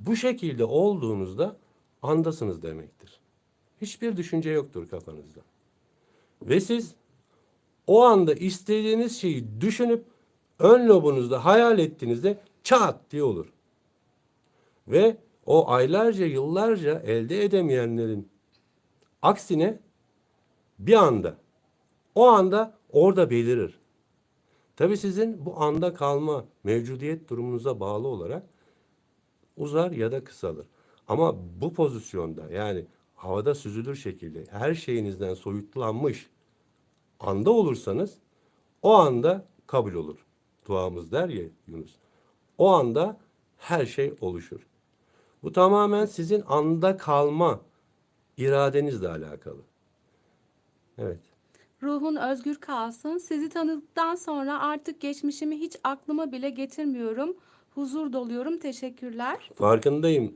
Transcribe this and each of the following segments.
Bu şekilde olduğunuzda andasınız demektir. Hiçbir düşünce yoktur kafanızda. Ve siz o anda istediğiniz şeyi düşünüp ön lobunuzda hayal ettiğinizde çat diye olur. Ve o aylarca yıllarca elde edemeyenlerin aksine bir anda o anda orada belirir. Tabii sizin bu anda kalma mevcudiyet durumunuza bağlı olarak uzar ya da kısalır. Ama bu pozisyonda yani havada süzülür şekilde her şeyinizden soyutlanmış anda olursanız o anda kabul olur. Duamız der ya Yunus. O anda her şey oluşur. Bu tamamen sizin anda kalma iradenizle alakalı. Evet. Ruhun özgür kalsın. Sizi tanıdıktan sonra artık geçmişimi hiç aklıma bile getirmiyorum. Huzur doluyorum. Teşekkürler. Farkındayım.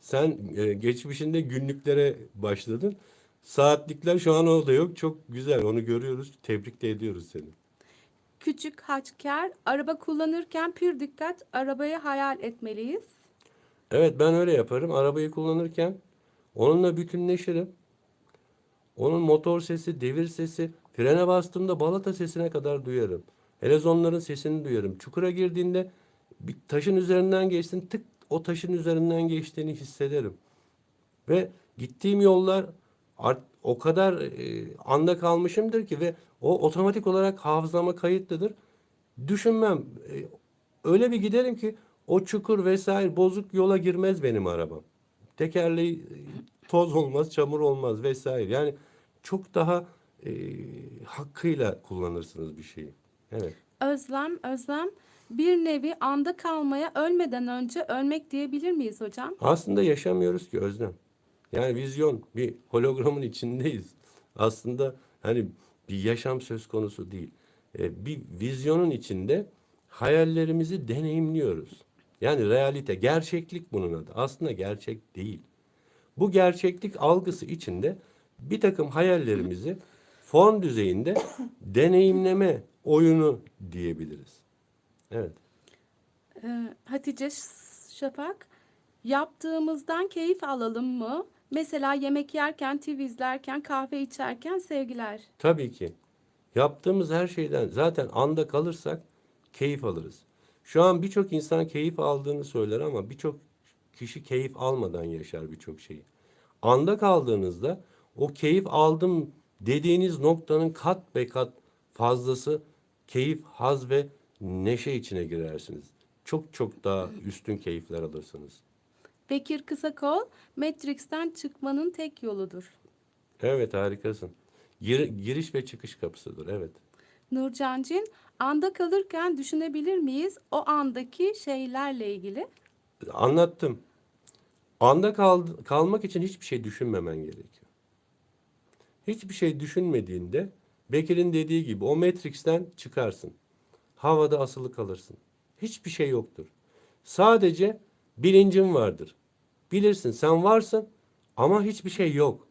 Sen e, geçmişinde günlüklere başladın. Saatlikler şu an orada yok. Çok güzel. Onu görüyoruz. Tebrik de ediyoruz seni. Küçük Haçker, araba kullanırken pür dikkat arabayı hayal etmeliyiz. Evet ben öyle yaparım. Arabayı kullanırken onunla bütünleşirim. Onun motor sesi, devir sesi, frene bastığımda balata sesine kadar duyarım. Helezonların sesini duyarım. Çukura girdiğinde bir taşın üzerinden geçsin tık o taşın üzerinden geçtiğini hissederim. Ve gittiğim yollar art, o kadar e, anda kalmışımdır ki ve o otomatik olarak hafızama kayıtlıdır. Düşünmem. E, öyle bir giderim ki o çukur vesaire bozuk yola girmez benim arabam. Tekerleği e, toz olmaz, çamur olmaz vesaire. Yani çok daha e, hakkıyla kullanırsınız bir şeyi. Evet. Özlem, özlem. Bir nevi anda kalmaya ölmeden önce ölmek diyebilir miyiz hocam? Aslında yaşamıyoruz ki Özlem. Yani vizyon bir hologramın içindeyiz. Aslında hani bir yaşam söz konusu değil. E, bir vizyonun içinde hayallerimizi deneyimliyoruz. Yani realite, gerçeklik bunun adı. Aslında gerçek değil. Bu gerçeklik algısı içinde bir takım hayallerimizi form düzeyinde deneyimleme oyunu diyebiliriz. Evet. Ee, Hatice Şafak, yaptığımızdan keyif alalım mı? Mesela yemek yerken, TV izlerken, kahve içerken sevgiler. Tabii ki. Yaptığımız her şeyden zaten anda kalırsak keyif alırız. Şu an birçok insan keyif aldığını söyler ama birçok kişi keyif almadan yaşar birçok şeyi. Anda kaldığınızda o keyif aldım dediğiniz noktanın kat be kat fazlası keyif, haz ve neşe içine girersiniz. Çok çok daha üstün keyifler alırsınız. Bekir Kısakol, Matrix'ten çıkmanın tek yoludur. Evet harikasın. Gir- giriş ve çıkış kapısıdır. Evet. Nurcancin, anda kalırken düşünebilir miyiz o andaki şeylerle ilgili? Anlattım. Anda kal kalmak için hiçbir şey düşünmemen gerekiyor. Hiçbir şey düşünmediğinde Bekir'in dediği gibi o Matrix'ten çıkarsın. Havada asılı kalırsın. Hiçbir şey yoktur. Sadece bilincin vardır. Bilirsin sen varsın ama hiçbir şey yok.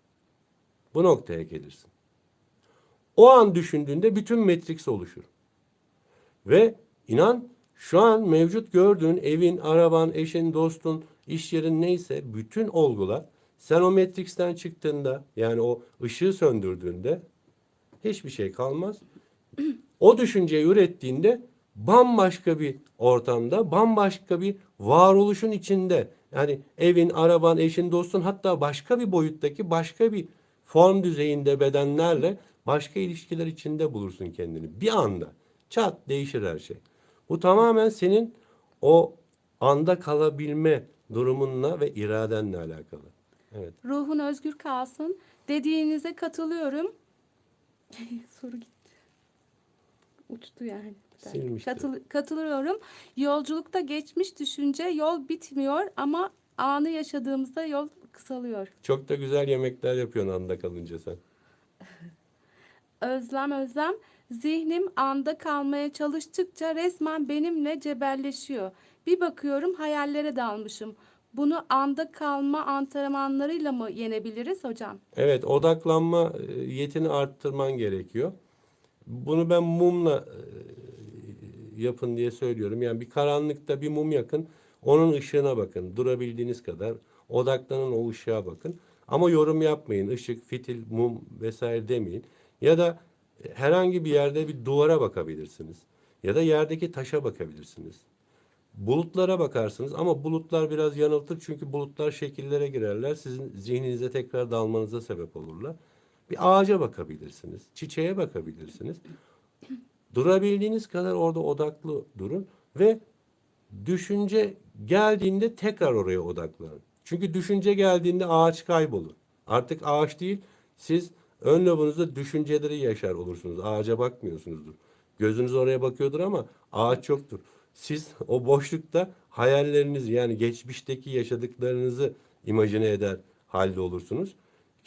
Bu noktaya gelirsin. O an düşündüğünde bütün Matrix oluşur. Ve inan şu an mevcut gördüğün evin, araban, eşin, dostun, iş yerin neyse bütün olgular sen o Matrix'ten çıktığında yani o ışığı söndürdüğünde hiçbir şey kalmaz. O düşünceyi ürettiğinde bambaşka bir ortamda, bambaşka bir varoluşun içinde yani evin, araban, eşin, dostun hatta başka bir boyuttaki başka bir form düzeyinde bedenlerle başka ilişkiler içinde bulursun kendini. Bir anda çat değişir her şey. Bu tamamen senin o anda kalabilme durumunla ve iradenle alakalı. Evet. Ruhun özgür kalsın. Dediğinize katılıyorum. Soru gitti. Uçtu yani. Silmiştir. Katıl- katılıyorum. Yolculukta geçmiş düşünce yol bitmiyor ama anı yaşadığımızda yol kısalıyor. Çok da güzel yemekler yapıyorsun anda kalınca sen. Özlem özlem. Zihnim anda kalmaya çalıştıkça resmen benimle cebelleşiyor. Bir bakıyorum hayallere dalmışım. Bunu anda kalma antrenmanlarıyla mı yenebiliriz hocam? Evet, odaklanma e, yetini arttırman gerekiyor. Bunu ben mumla e, yapın diye söylüyorum. Yani bir karanlıkta bir mum yakın. Onun ışığına bakın. Durabildiğiniz kadar odaklanın o ışığa bakın. Ama yorum yapmayın. Işık, fitil, mum vesaire demeyin. Ya da herhangi bir yerde bir duvara bakabilirsiniz. Ya da yerdeki taşa bakabilirsiniz. Bulutlara bakarsınız ama bulutlar biraz yanıltır çünkü bulutlar şekillere girerler. Sizin zihninize tekrar dalmanıza sebep olurlar. Bir ağaca bakabilirsiniz, çiçeğe bakabilirsiniz. Durabildiğiniz kadar orada odaklı durun ve düşünce geldiğinde tekrar oraya odaklanın. Çünkü düşünce geldiğinde ağaç kaybolur. Artık ağaç değil, siz ön lobunuzda düşünceleri yaşar olursunuz. Ağaca bakmıyorsunuzdur. Gözünüz oraya bakıyordur ama ağaç yoktur. Siz o boşlukta hayallerinizi yani geçmişteki yaşadıklarınızı imajine eder halde olursunuz.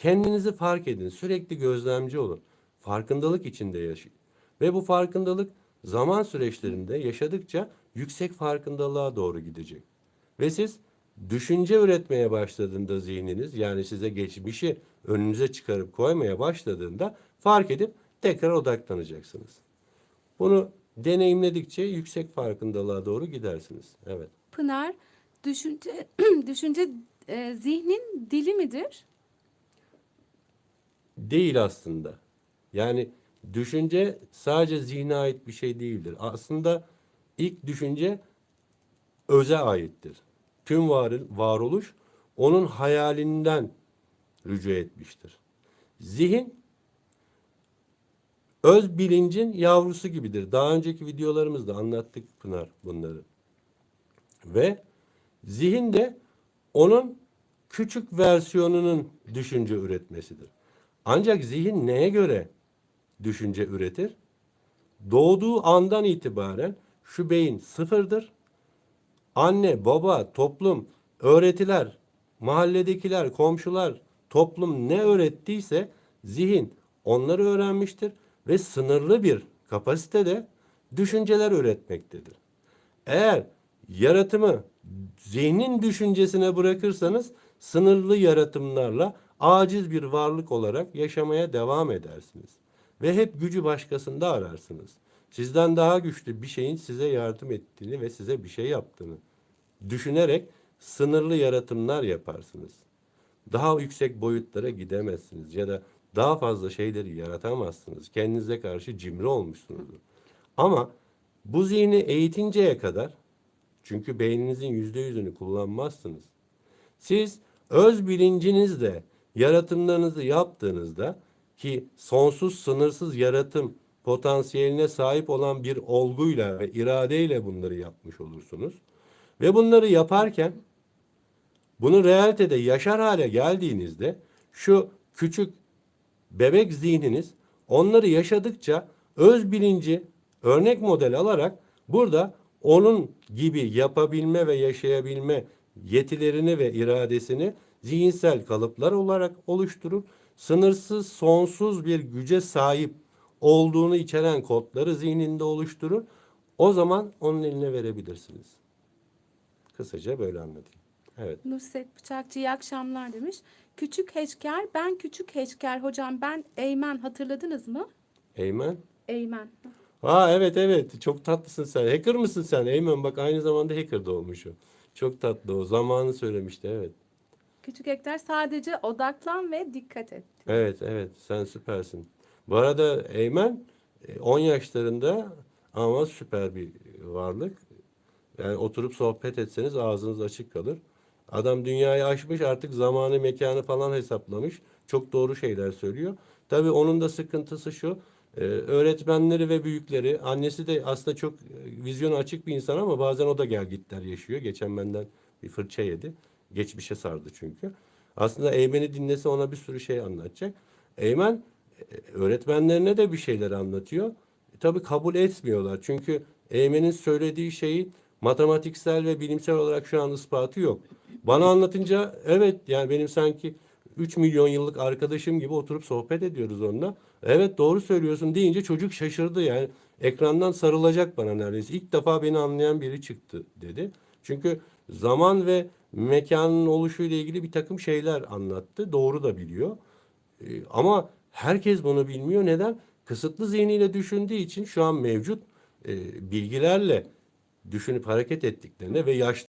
Kendinizi fark edin. Sürekli gözlemci olun. Farkındalık içinde yaşayın. Ve bu farkındalık zaman süreçlerinde yaşadıkça yüksek farkındalığa doğru gidecek. Ve siz düşünce üretmeye başladığında zihniniz yani size geçmişi önünüze çıkarıp koymaya başladığında fark edip tekrar odaklanacaksınız. Bunu deneyimledikçe yüksek farkındalığa doğru gidersiniz. Evet. Pınar, düşünce düşünce e, zihnin dili midir? Değil aslında. Yani düşünce sadece zihne ait bir şey değildir. Aslında ilk düşünce öze aittir. Tüm var, varoluş onun hayalinden rücu etmiştir. Zihin öz bilincin yavrusu gibidir. Daha önceki videolarımızda anlattık Pınar bunları. Ve zihin de onun küçük versiyonunun düşünce üretmesidir. Ancak zihin neye göre düşünce üretir? Doğduğu andan itibaren şu beyin sıfırdır. Anne, baba, toplum, öğretiler, mahalledekiler, komşular, toplum ne öğrettiyse zihin onları öğrenmiştir ve sınırlı bir kapasitede düşünceler üretmektedir. Eğer yaratımı zihnin düşüncesine bırakırsanız sınırlı yaratımlarla aciz bir varlık olarak yaşamaya devam edersiniz. Ve hep gücü başkasında ararsınız. Sizden daha güçlü bir şeyin size yardım ettiğini ve size bir şey yaptığını düşünerek sınırlı yaratımlar yaparsınız. Daha yüksek boyutlara gidemezsiniz ya da daha fazla şeyleri yaratamazsınız. Kendinize karşı cimri olmuşsunuzdur. Ama bu zihni eğitinceye kadar çünkü beyninizin yüzde yüzünü kullanmazsınız. Siz öz bilincinizle yaratımlarınızı yaptığınızda ki sonsuz sınırsız yaratım potansiyeline sahip olan bir olguyla ve iradeyle bunları yapmış olursunuz. Ve bunları yaparken bunu realitede yaşar hale geldiğinizde şu küçük bebek zihniniz onları yaşadıkça öz bilinci örnek model alarak burada onun gibi yapabilme ve yaşayabilme yetilerini ve iradesini zihinsel kalıplar olarak oluşturur. Sınırsız, sonsuz bir güce sahip olduğunu içeren kodları zihninde oluşturur. O zaman onun eline verebilirsiniz. Kısaca böyle anlatayım. Evet. Nusret Bıçakçı iyi akşamlar demiş. Küçük Heşker, ben Küçük Heşker hocam ben Eymen hatırladınız mı? Eymen. Eymen. Ha evet evet çok tatlısın sen. Hacker mısın sen? Eymen bak aynı zamanda hacker da olmuş o. Çok tatlı o. Zamanı söylemişti evet. Küçük Ekler sadece odaklan ve dikkat et. Evet evet sen süpersin. Bu arada Eymen e, 10 yaşlarında ama süper bir varlık. Yani oturup sohbet etseniz ağzınız açık kalır. Adam dünyayı aşmış artık zamanı mekanı falan hesaplamış. Çok doğru şeyler söylüyor. Tabii onun da sıkıntısı şu. e, öğretmenleri ve büyükleri, annesi de aslında çok e, vizyonu açık bir insan ama bazen o da gel gitler yaşıyor. Geçen benden bir fırça yedi. Geçmişe sardı çünkü. Aslında Eymen'i dinlese ona bir sürü şey anlatacak. Eymen e, öğretmenlerine de bir şeyler anlatıyor. E, tabii kabul etmiyorlar. Çünkü Eymen'in söylediği şeyi matematiksel ve bilimsel olarak şu an ispatı yok. Bana anlatınca evet yani benim sanki 3 milyon yıllık arkadaşım gibi oturup sohbet ediyoruz onunla. Evet doğru söylüyorsun deyince çocuk şaşırdı yani. Ekrandan sarılacak bana neredeyse. İlk defa beni anlayan biri çıktı dedi. Çünkü zaman ve mekanın oluşuyla ilgili bir takım şeyler anlattı. Doğru da biliyor. Ee, ama herkes bunu bilmiyor. Neden? Kısıtlı zihniyle düşündüğü için şu an mevcut e, bilgilerle düşünüp hareket ettiklerinde ve yaş